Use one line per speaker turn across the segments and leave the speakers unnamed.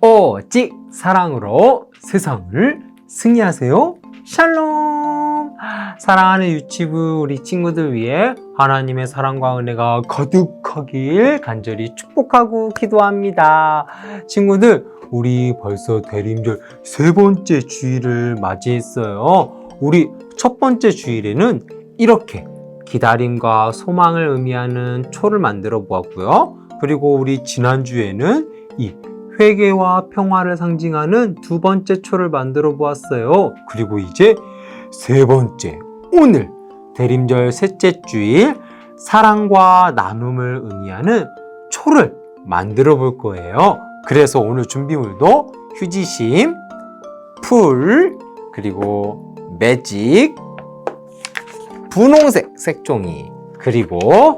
오직 사랑으로 세상을 승리하세요. 샬롬! 사랑하는 유치부 우리 친구들 위해 하나님의 사랑과 은혜가 거듭하길 간절히 축복하고 기도합니다. 친구들, 우리 벌써 대림절 세 번째 주일을 맞이했어요. 우리 첫 번째 주일에는 이렇게 기다림과 소망을 의미하는 초를 만들어 보았고요. 그리고 우리 지난주에는 이 회개와 평화를 상징하는 두 번째 초를 만들어 보았어요. 그리고 이제 세 번째, 오늘 대림절 셋째 주일 사랑과 나눔을 의미하는 초를 만들어 볼 거예요. 그래서 오늘 준비물도 휴지심, 풀, 그리고 매직, 분홍색 색종이, 그리고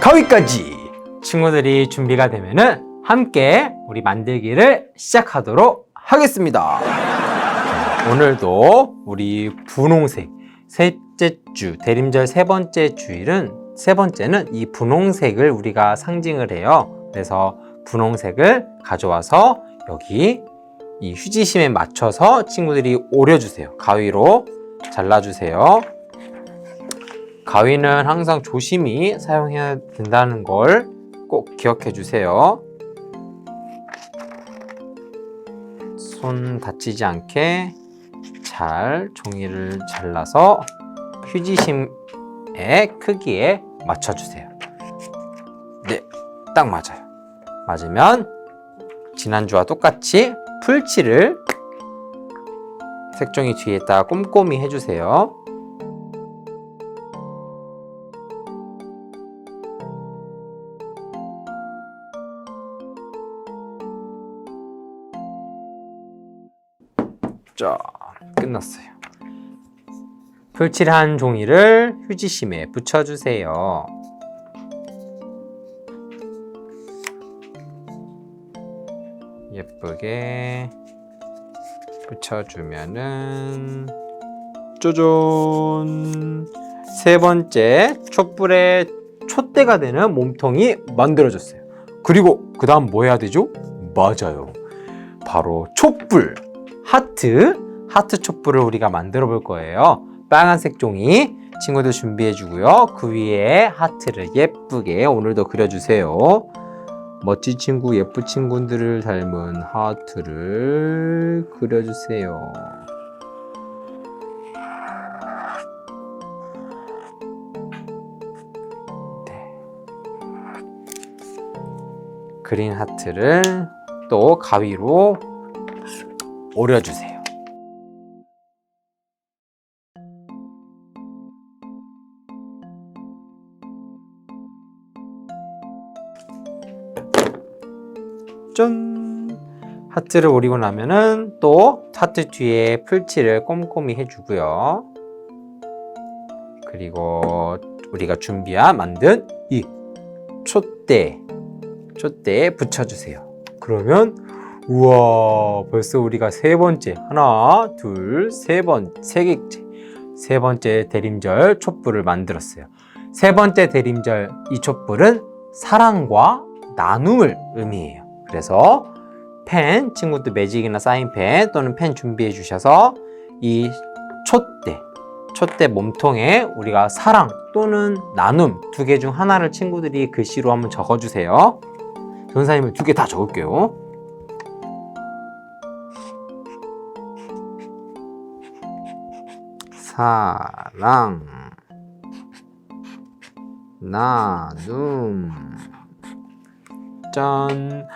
가위까지 친구들이 준비가 되면은 함께 우리 만들기를 시작하도록 하겠습니다. 자, 오늘도 우리 분홍색 셋째 주 대림절 세 번째 주일은 세 번째는 이 분홍색을 우리가 상징을 해요. 그래서 분홍색을 가져와서 여기 이 휴지심에 맞춰서 친구들이 오려주세요. 가위로 잘라주세요. 가위는 항상 조심히 사용해야 된다는 걸 꼭 기억해 주세요. 손 다치지 않게 잘 종이를 잘라서 휴지심의 크기에 맞춰주세요. 네, 딱 맞아요. 맞으면 지난주와 똑같이 풀칠을 색종이 뒤에다 꼼꼼히 해주세요. 자, 끝났어요. 풀칠한 종이를 휴지심에 붙여주세요. 예쁘게 붙여주면은 쪼존 세 번째 촛불의 촛대가 되는 몸통이 만들어졌어요. 그리고 그 다음 뭐 해야 되죠? 맞아요. 바로 촛불 하트 하트 촛불을 우리가 만들어 볼 거예요. 빨간색 종이 친구들 준비해 주고요. 그 위에 하트를 예쁘게 오늘도 그려주세요. 멋진 친구, 예쁜 친구들을 닮은 하트를 그려주세요. 네. 그린 하트를 또 가위로 오려주세요. 짠! 하트를 오리고 나면은 또 하트 뒤에 풀칠을 꼼꼼히 해주고요. 그리고 우리가 준비한 만든 이 촛대, 촛대에 붙여주세요. 그러면 우와 벌써 우리가 세 번째 하나 둘 세 번 세 개째 세 번째 대림절 촛불을 만들었어요. 세 번째 대림절 이 촛불은 사랑과 나눔을 의미해요. 그래서 펜 친구들 매직이나 사인펜 또는 펜 준비해 주셔서 이 촛대 촛대 몸통에 우리가 사랑 또는 나눔 두 개 중 하나를 친구들이 글씨로 한번 적어주세요. 전사님을 두개 다 적을게요. 사랑. 나눔. 짠.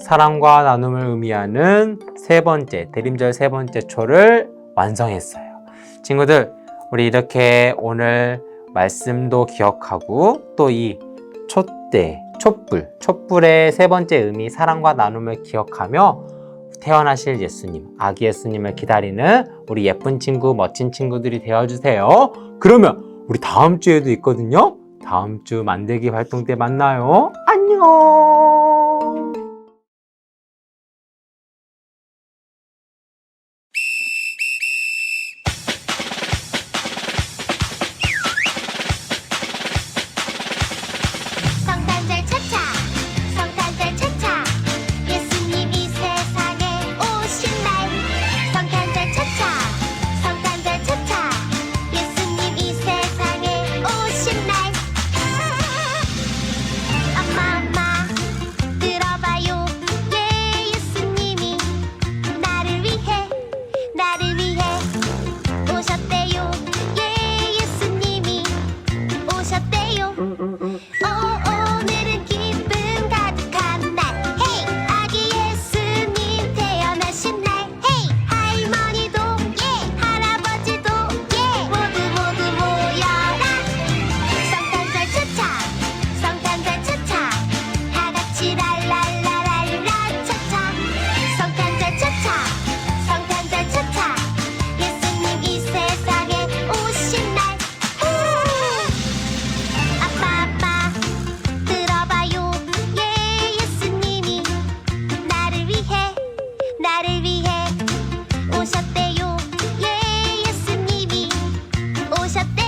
사랑과 나눔을 의미하는 세 번째 대림절 세 번째 초를 완성했어요. 친구들 우리 이렇게 오늘 말씀도 기억하고 또 이 촛대 촛불 촛불의 세 번째 의미 사랑과 나눔을 기억하며 태어나실 예수님, 아기 예수님을 기다리는 우리 예쁜 친구, 멋진 친구들이 되어주세요. 그러면 우리 다음 주에도 있거든요. 다음 주 만들기 활동 때 만나요. 안녕! しゃって。